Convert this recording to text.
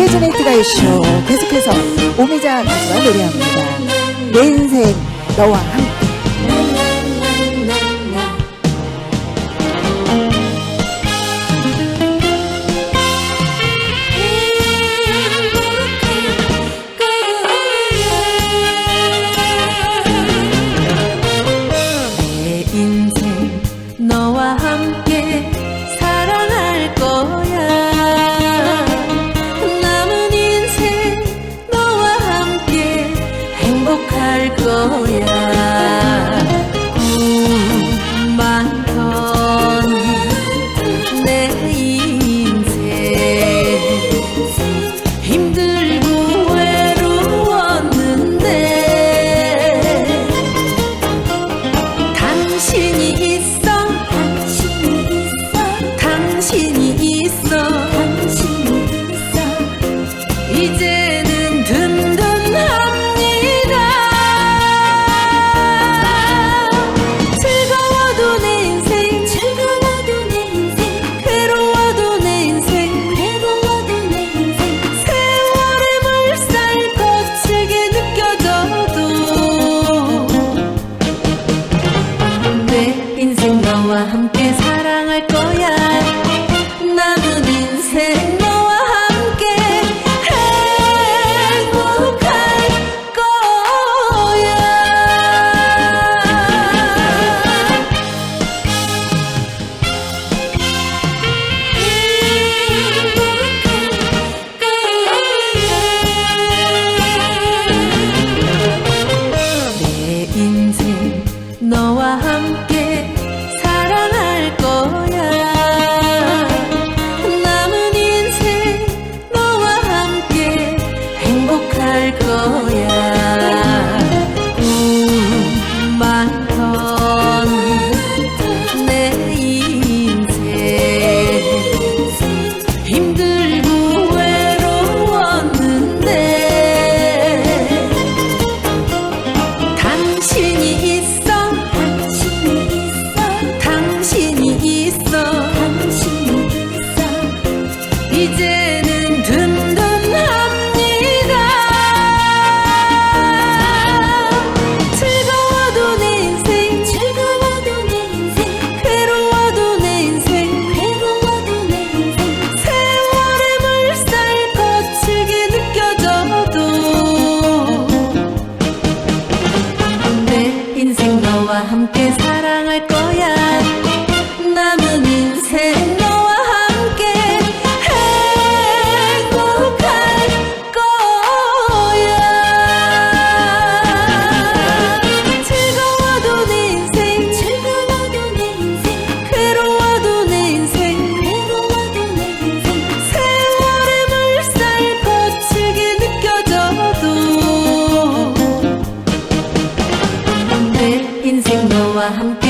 해준의 뜨가이쇼 계속해서 오미자 가수가 노래합니다. 내 인생 너와 함께 거야. 꿈만 던내 인생. 힘들고 외로웠는데 당신이 있어 당신이 있어 당신 Go. 행복할 거야. 함께 사랑할 거야. 남은 인생 너와 함께 행복할 거야. 즐거워도 내 인생 즐거워도 내 인생 괴로워도 내 인생 괴로워도 내 인생. 세월의 물살 거칠게 느껴져도 내 in single a ham